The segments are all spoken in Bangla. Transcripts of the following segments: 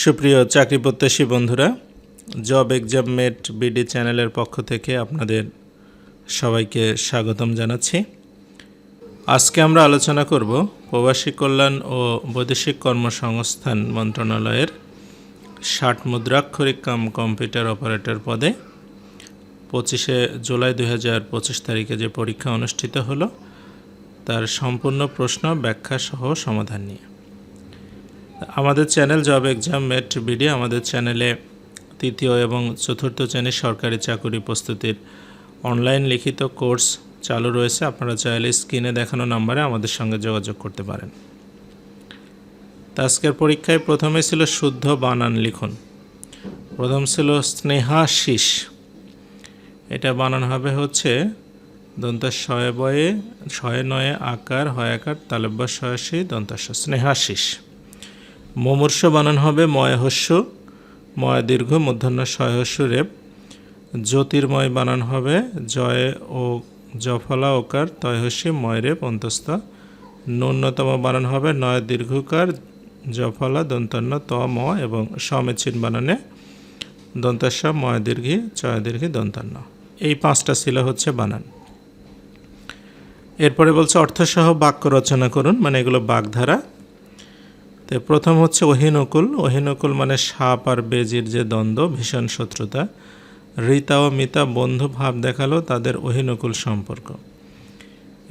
সুপ্রিয় চাকরি প্রত্যাশী বন্ধুরা জব এক্সাম মেট বিডি চ্যানেলের পক্ষ থেকে আপনাদের সবাইকে স্বাগতম জানাচ্ছি। আজকে আমরা আলোচনা করব প্রবাসী কল্যাণ ও বৈদেশিক কর্মসংস্থান মন্ত্রণালয়ের ষাট মুদ্রাক্ষরিক কাম কম্পিউটার অপারেটর পদে। পঁচিশে জুলাই দু হাজার পঁচিশ তারিখে যে পরীক্ষা অনুষ্ঠিত হলো, তার সম্পূর্ণ প্রশ্ন, ব্যাখ্যা সহ সমাধান নিয়ে। আমাদের channel job exam mate BD, আমাদের চ্যানেলে তৃতীয় এবং চতুর্থ শ্রেণির সরকারি চাকরি প্রস্তুতির অনলাইন লিখিত কোর্স চালু রয়েছে। আপনারা চাইলে স্ক্রিনে দেখানো নাম্বারে আমাদের সঙ্গে যোগাযোগ করতে পারেন। তা আজকের পরীক্ষায় প্রথমে ছিল শুদ্ধ বানান লিখুন। প্রথম ছিল স্নেহাশিস এটা বানান হবে হচ্ছে দন্ত শয়ে বয়ে, শয়ে নয়ে আকার, হয় আকার, তালব্য শয়াশি দন্তাস স্নেহাশিস মুমূর্ষ বানান হবে ময়হস্য, ময় দীর্ঘ, মধ্যাহ্ন শয়হস্য রেপ জ্যোতির্ময় বানান হবে জয় ও জফলা ওকার, তয়হস্যি ময় রেপ অন্তস্থ। ন্যূনতম বানান হবে নয় দীর্ঘকার, জফলা দন্তান্ন ত, ম এবং সমেচিন বানানে। দন্তাস্য ময় দীর্ঘি, চয় দীর্ঘি দন্তান্ন এই পাঁচটা ছিল হচ্ছে বানান। এরপরে বলছে অর্থসহ বাক্য রচনা করুন মানে এগুলো বাগধারা। তো প্রথম হচ্ছে অহিনকুল অহিনকুল মানে সাপ আর বেজির যে দ্বন্দ্ব, ভীষণ শত্রুতা। রীতা ও মিতা বন্ধু ভাব দেখাল তাদের অহিনকুল সম্পর্ক।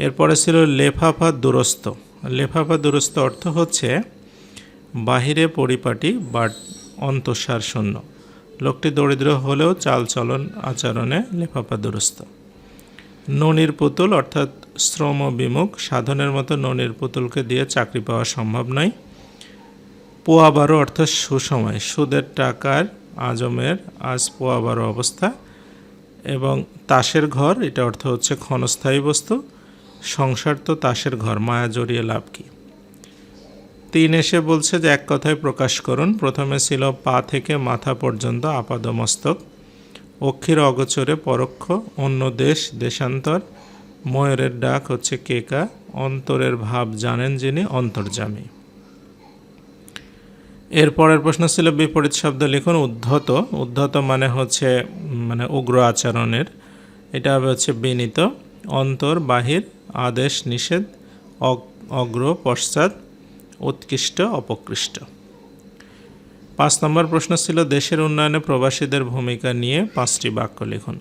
এরপরে ছিল লেফাফা দুরস্ত লেফাফা দুরস্ত অর্থ হচ্ছে, বাহিরে পরিপাটি বাট অন্তঃসার শূন্য। লোকটি দরিদ্র হলেও চালচলন আচরণে লেফাফা দুরস্ত ননির পুতুল অর্থাৎ শ্রম বিমুখ, সাধনের মতো ননির পুতুলকে দিয়ে চাকরি পাওয়া সম্ভব নয়। পোয়া বারো অর্থাৎ সুসময়। সুদের টাকার আজমের আজ পোয়া বারো অবস্থা এবং তাসের ঘর, এটা অর্থ হচ্ছে ক্ষণস্থায়ী বস্তু। সংসার তো তাসের ঘর, মায়া জড়িয়ে লাভ কি? তিন এসে বলছে যে এক কথায় প্রকাশ করুন। প্রথমে ছিল পা থেকে মাথা পর্যন্ত আপাদমস্তক, অক্ষির অগোচরে পরোক্ষ, অন্য দেশ, দেশান্তর, ময়ূরের ডাক হচ্ছে কেকা, অন্তরের ভাব জানেন যিনি অন্তর্জামী এর পরের প্রশ্ন ছিল, বিপরীত শব্দ লিখুন উদ্ধত। উদ্ধত মানে হচ্ছে মানে উগ্র আচরণের। এটা হবে হচ্ছে বিনীত, অন্তর, বাহির, আদেশ, নিষেধ অগ্র, পশ্চাৎ, উৎকৃষ্ট, অপকৃষ্ট। পাঁচ নম্বর প্রশ্ন ছিল, দেশের উন্নয়নে প্রবাসীদের ভূমিকা নিয়ে পাঁচটি বাক্য লিখুন।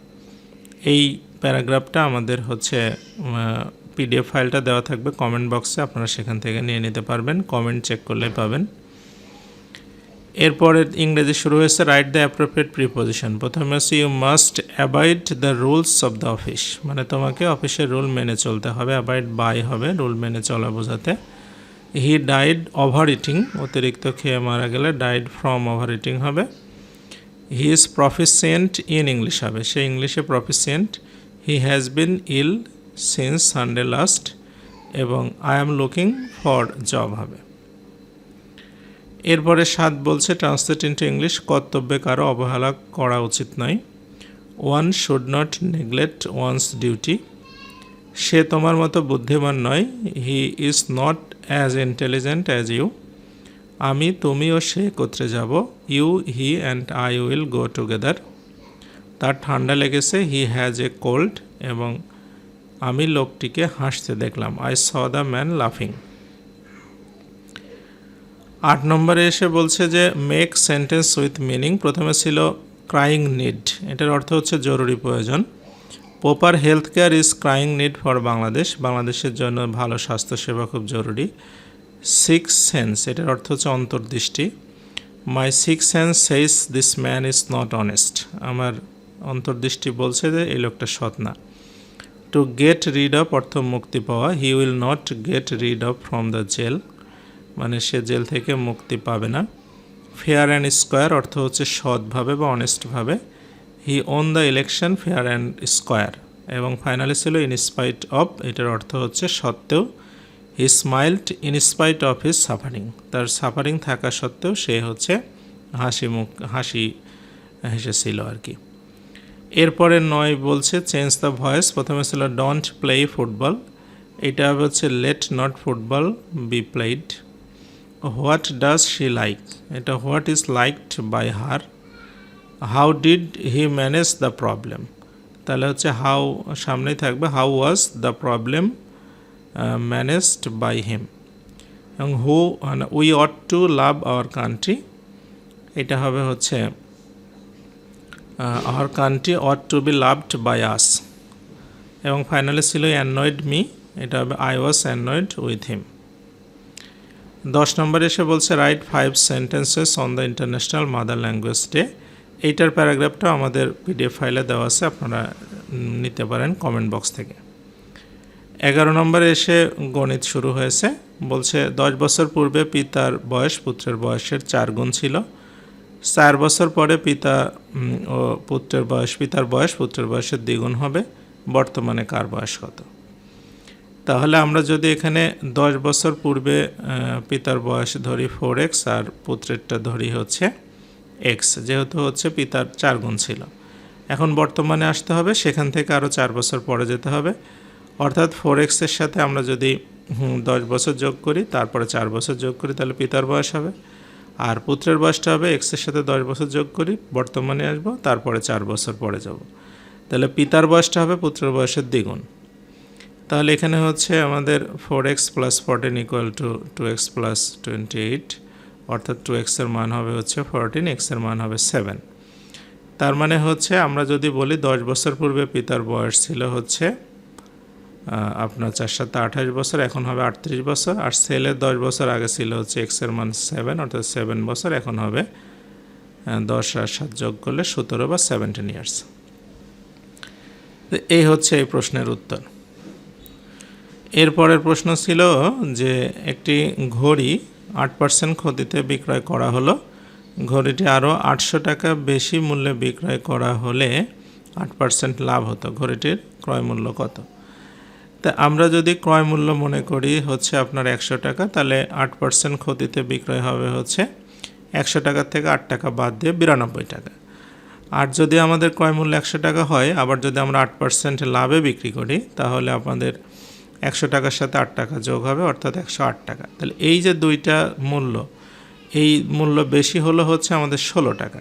এই প্যারাগ্রাফটা আমাদের হচ্ছে পিডিএফ ফাইলটা দেওয়া থাকবে, কমেন্ট বক্সে আপনারা সেখান থেকে নিয়ে নিতে পারবেন, কমেন্ট চেক করলে পাবেন। এরপরে ইংরেজি শুরু হয়েছে রাইট দ্য অ্যাপ্রোপ্রিয়েট প্রিপোজিশন প্রথমে হচ্ছে you must abide the rules of the office মানে তোমাকে অফিসের রুল মেনে চলতে হবে অ্যাবাইড বাই হবে, রুল মেনে চলা বোঝাতে। হি ডাইড ওভার ইটিং অতিরিক্ত খেয়ে মারা গেলে ডাইড ফ্রম ওভার ইটিং হবে। He is proficient in English হবে, সে ইংলিশে proficient he has been ill since Sunday last এবং I am looking for job হবে। এরপরে সাত বলছে ট্রান্সলেট ইন্টু ইংলিশ কর্তব্যে কারও অবহেলা করা উচিত নয়। One should not neglect one's duty সে তোমার মতো বুদ্ধিমান নয়। He is not as intelligent as you আমি, তুমি ও সে একত্রে যাব। You he and I will go together তার ঠান্ডা লেগেছে। হি হ্যাজ এ কোল্ড এবং আমি লোকটিকে হাসতে দেখলাম। আই স দ্য ম্যান লাফিং আট নম্বরে এসে বলছে যে মেক সেন্টেন্স উইথ মিনিং প্রথমে ছিল ক্রাইং নিড এটার অর্থ হচ্ছে জরুরি প্রয়োজন। Proper health care is crying need for Bangladesh বাংলাদেশের জন্য ভালো স্বাস্থ্যসেবা খুব জরুরি। সিক্স সেন্স এটার অর্থ হচ্ছে অন্তর্দৃষ্টি। My six sense says this man is not honest আমার অন্তর্দৃষ্টি বলছে যে, এই লোকটা সৎ না। টু গেট রিড অফ অর্থ মুক্তি পাওয়া he will not get rid of from the jail মানে সে জেল থেকে মুক্তি পাবে না। ফেয়ার অ্যান্ড স্কোয়ার অর্থ হচ্ছে সৎভাবে বা অনেস্টভাবে he won the election fair and square এবং ফাইনালি ছিল ইনস্পাইট অফ এটার অর্থ হচ্ছে সত্ত্বেও। He smiled in spite of his suffering তার সাফারিং থাকা সত্ত্বেও সে হচ্ছে হাসি মুখ, হাসি হেসেছিল আর কি। এরপরে নয় বলছে চেঞ্জ দ্য ভয়েস প্রথমে ছিল ডোন্ট প্লে ফুটবল এটা হচ্ছে let not football be played what does she like? এটা what is liked by her? How did he manage the problem? তাহলে হচ্ছে হাউ, সামনেই থাকবে, how was the problem managed by him. এবং who we ought to love our country. এটা হবে হচ্ছে our country ought to be loved by us. এবং ফাইনালি ছিল অ্যানয়েড মি। এটা হবে I was annoyed with him. দশ নম্বরে এসে বলছে write five sentences on the international mother language day এইটার প্যারাগ্রাফটা আমাদের পিডিএফ ফাইলে দেওয়া আছে, আপনারা নিতে পারেন কমেন্ট বক্স থেকে। এগারো নম্বরে এসে গণিত শুরু হয়েছে, বলছে, দশ বছর পূর্বে পিতার বয়স পুত্রের বয়সের চার গুণ ছিল। চার বছর পরে পিতা ও পুত্রের বয়স, পিতার বয়স পুত্রের বয়সের দ্বিগুণ হবে। বর্তমানে কার বয়স কত? তাহলে আমরা যদি এখানে দশ বছর পূর্বে পিতার বয়স ধরি ফোর এক্স আর পুত্রেরটা ধরি হচ্ছে এক্স যেহেতু হচ্ছে পিতার চার গুণ ছিল। এখন বর্তমানে আসতে হবে, সেখান থেকে আরও চার বছর পরে যেতে হবে। অর্থাৎ ফোর এক্সের সাথে আমরা যদি দশ বছর যোগ করি, তারপরে চার বছর যোগ করি, তাহলে পিতার বয়স হবে। আর পুত্রের বয়সটা হবে এক্সের সাথে দশ বছর যোগ করি, বর্তমানে আসব, তারপরে চার বছর পরে যাব। তাহলে পিতার বয়সটা হবে পুত্রের বয়সের দ্বিগুণ। তাহলে এখানে হচ্ছে আমাদের four x plus fourteen equal to two x plus twenty eight অর্থাৎ টু এক্সের মান হবে হচ্ছে ফোরটিন এক্সের মান হবে সেভেন তার মানে হচ্ছে আমরা যদি বলি দশ বছর পূর্বে পিতার বয়স ছিল হচ্ছে আপনার চার সাথে আঠাশ বছর, এখন হবে আটত্রিশ বছর, আর সেলের দশ বছর আগে ছিল হচ্ছে এক্সের মান সেভেন অর্থাৎ সেভেন বছর, এখন হবে দশ আর সাত যোগ করলে সতেরো বা সেভেন্টিন ইয়ার্স এই হচ্ছে এই প্রশ্নের উত্তর। এরপরের প্রশ্ন ছিল যে একটি ঘড়ি আট পার্সেন্ট ক্ষতিতে বিক্রয় করা হলো। ঘড়িটি আরও আটশো টাকা বেশি মূল্যে বিক্রয় করা হলে আট পার্সেন্ট লাভ হতো। ঘড়িটির ক্রয় মূল্য কত? তা আমরা যদি ক্রয় মূল্য মনে করি হচ্ছে আপনার একশো টাকা, তাহলে আট পার্সেন্ট ক্ষতিতে বিক্রয় হবে হচ্ছে একশো টাকার থেকে আট টাকা বাদ দিয়ে বিরানব্বই টাকা। আর যদি আমাদের ক্রয় মূল্য একশো টাকা হয়, আবার যদি আমরা আট পার্সেন্ট লাভে বিক্রি করি, তাহলে আমাদের একশো টাকার সাথে আট টাকা যোগ হবে, অর্থাৎ একশো আট টাকা। তাহলে এই যে দুইটা মূল্য, এই মূল্য বেশি হলো হচ্ছে আমাদের ষোলো টাকা।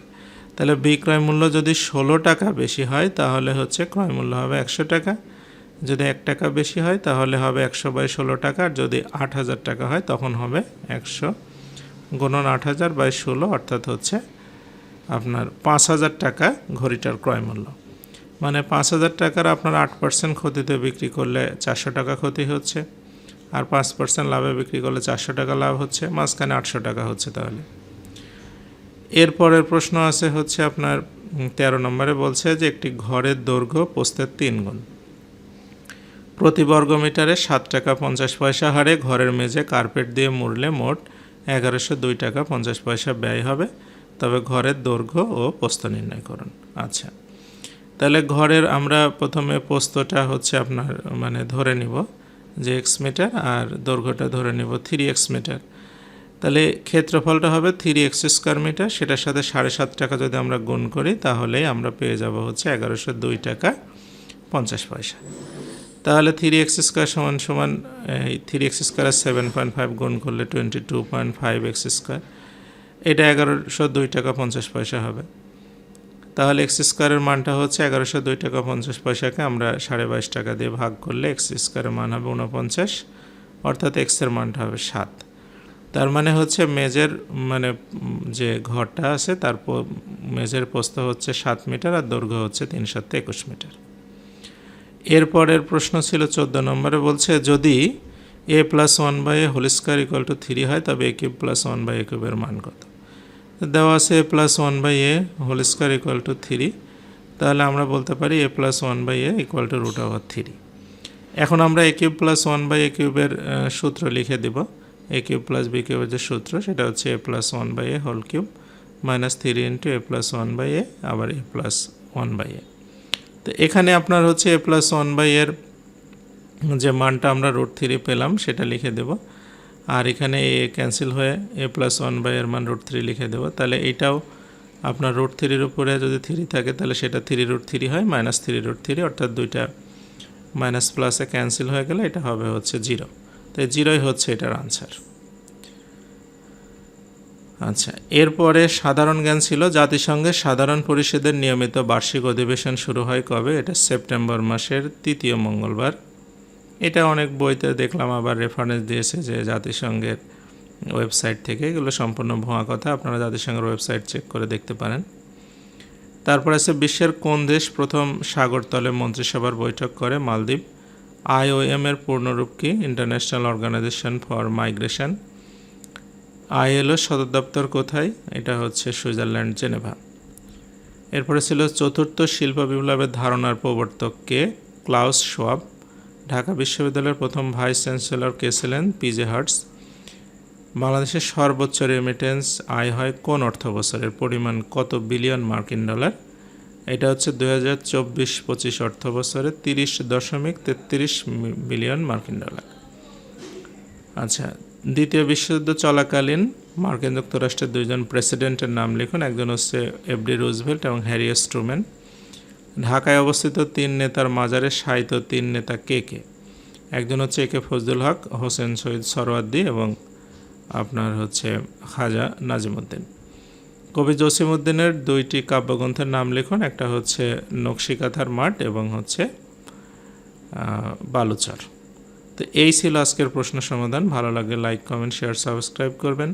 তাহলে বিক্রয় মূল্য যদি ষোলো টাকা বেশি হয়, তাহলে হচ্ছে ক্রয় মূল্য হবে একশো টাকা। যদি এক টাকা বেশি হয়, তাহলে হবে একশো বাই ষোলো টাকা, আর যদি আট হাজার টাকা হয়, তখন হবে একশো গুণন আট হাজার বাই ষোলো, অর্থাৎ হচ্ছে আপনার পাঁচ হাজার টাকা ঘড়িটার ক্রয় মূল্য। মানে পাঁচ হাজার টাকার আপনার আট পার্সেন্ট ক্ষতিতে বিক্রি করলে চারশো টাকা ক্ষতি হচ্ছে, আর পাঁচ পার্সেন্ট লাভে বিক্রি করলে চারশো টাকা লাভ হচ্ছে, মাঝখানে আটশো টাকা হচ্ছে তাহলে। এরপরের প্রশ্ন আছে হচ্ছে আপনার তেরো নম্বরে বলছে যে একটি ঘরের দৈর্ঘ্য পোস্তের তিন গুণ। প্রতি বর্গ মিটারে সাত টাকা পঞ্চাশ পয়সা হারে, ঘরের মেঝে কার্পেট দিয়ে মুড়লে মোট এগারোশো দুই টাকা পঞ্চাশ পয়সা ব্যয় হবে। তবে ঘরের দৈর্ঘ্য ও পোস্ত নির্ণয় করুন আচ্ছা। তাহলে ঘরের আমরা প্রথমে পোস্তটা হচ্ছে আপনার মানে ধরে নিব যে এক্স মিটার আর দৈর্ঘ্যটা ধরে নিব থ্রি এক্স মিটার তাহলে ক্ষেত্রফলটা হবে থ্রি এক্স স্কোয়ার মিটার সেটার সাথে সাড়ে সাত টাকা যদি আমরা গুণ করি, তাহলেই আমরা পেয়ে যাব হচ্ছে এগারোশো দুই টাকা পঞ্চাশ পয়সা। তাহলে থ্রি এক্স স্কোয়ার সমান সমান, এই three x square seven point five গুণ করলে twenty two point five x square এটা এগারোশো দুই টাকা পঞ্চাশ পয়সা হবে। তাহলে এক্স স্কোয়ারের মানটা হচ্ছে এগারোশো দুই টাকা পঞ্চাশ পয়সাকে আমরা সাড়ে বাইশ টাকা দিয়ে ভাগ করলে এক্স স্কোয়ারের মান হবে উনপঞ্চাশ অর্থাৎ এক্সের মানটা হবে সাত। তার মানে হচ্ছে মেজের মানে যে ঘরটা আছে, তার মেজের প্রস্থ হচ্ছে সাত মিটার আর দৈর্ঘ্য হচ্ছে তিন তিনশো একুশ মিটার। এরপরের প্রশ্ন ছিল চোদ্দ নম্বরে বলছে, যদি a plus one by a whole square equal to three হয়, তবে a cube plus one by a কিউবের মান কত? দেওয়া আছে a plus one by a whole square equal to three তাহলে আমরা বলতে পারি a plus one by a equal to root over three এখন আমরা a cube plus one by a কিউবের সূত্র লিখে দেব। এ কিউব প্লাস বি কিউবের যে সূত্র, সেটা হচ্ছে a plus one by a whole cube minus three into a plus one by a আবার a plus one by a তো এখানে আপনার হচ্ছে এ প্লাস ওয়ান বাই এর যে মানটা আমরা রুট থ্রি পেলাম, সেটা লিখে দেব। আর এখানে এ ক্যান্সেল হয়ে এ প্লাস ওয়ান বাই এর মান রুট থ্রি লিখে দেবো। তাহলে এইটাও আপনার রুট থ্রির উপরে যদি থ্রি থাকে, তাহলে সেটা থ্রি রুট থ্রি হয় মাইনাস থ্রি রুট থ্রি, অর্থাৎ দুইটা মাইনাস প্লাসে ক্যান্সেল হয়ে গেলে এটা হবে হচ্ছে জিরো। তো জিরোই হচ্ছে এটার আনসার। আচ্ছা এরপরে সাধারণ জ্ঞান ছিল জাতিসংঘের সাধারণ পরিষদের নিয়মিত বার্ষিক অধিবেশন শুরু হয় কবে? এটা সেপ্টেম্বর মাসের তৃতীয় মঙ্গলবার। এটা অনেক বইতে দেখলাম, আবার রেফারেন্স দিয়েছে যে জাতিসংঘের ওয়েবসাইট থেকে। এগুলো সম্পূর্ণ ভুয়া কথা, আপনারা জাতিসংঘের ওয়েবসাইট চেক করে দেখতে পারেন। তারপর আছে, বিশ্বের কোন দেশ প্রথম সাগরতলে মন্ত্রিসভার বৈঠক করে? মালদ্বীপ। আইওএম এর পূর্ণরূপ কি? International Organization for Migration ILO সদর দপ্তর কোথায়? এটা হচ্ছে সুইজারল্যান্ড, জেনেভা। এরপরে ছিল চতুর্থ শিল্প বিপ্লবের ধারণার প্রবর্তক কে? ক্লাউস শোয়াব। ঢাকা বিশ্ববিদ্যালয়ের প্রথম ভাইস চ্যান্সেলর কে ছিলেন পিজে হার্টস বাংলাদেশের সর্বোচ্চ রেমিটেন্স আয় হয় কোন অর্থ বছরের? পরিমাণ কত বিলিয়ন মার্কিন ডলার এটা হচ্ছে দুই হাজার চব্বিশ পঁচিশ অর্থ বছরে তিরিশ দশমিক তেত্রিশ বিলিয়ন মার্কিন ডলার আচ্ছা দ্বিতীয় বিশ্বযুদ্ধ চলাকালীন মার্কিন যুক্তরাষ্ট্রের দুইজন প্রেসিডেন্টের নাম লিখুন। একজন হচ্ছে এফডি রুজভেল্ট এবং হ্যারি স্ট্রুম্যান ঢাকায় অবস্থিত তিন নেতার মাজারে সাহিত্য তিন নেতা কে কে? একজন হচ্ছে কে ফজলুল হক, হোসেন শহীদ সরওয়ার্দি এবং আপনার হচ্ছে খাজা নাজিমুদ্দিন। কবি জসিমউদ্দিনের দুইটি কাব্যগ্রন্থের নাম লিখুন, একটা হচ্ছে নকশিকাথার মাঠ এবং হচ্ছে বালুচর। তো এই ছিল আজকের প্রশ্ন সমাধান। ভালো লাগলে লাইক, কমেন্ট, শেয়ার, সাবস্ক্রাইব করবেন।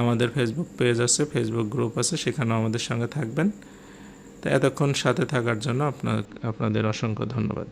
আমাদের ফেসবুক পেজ আছে, ফেসবুক গ্রুপ আছে, সেখানেও আমাদের সঙ্গে থাকবেন। তো এতক্ষণ সাথে থাকার জন্য আপনার আপনাদের অসংখ্য ধন্যবাদ।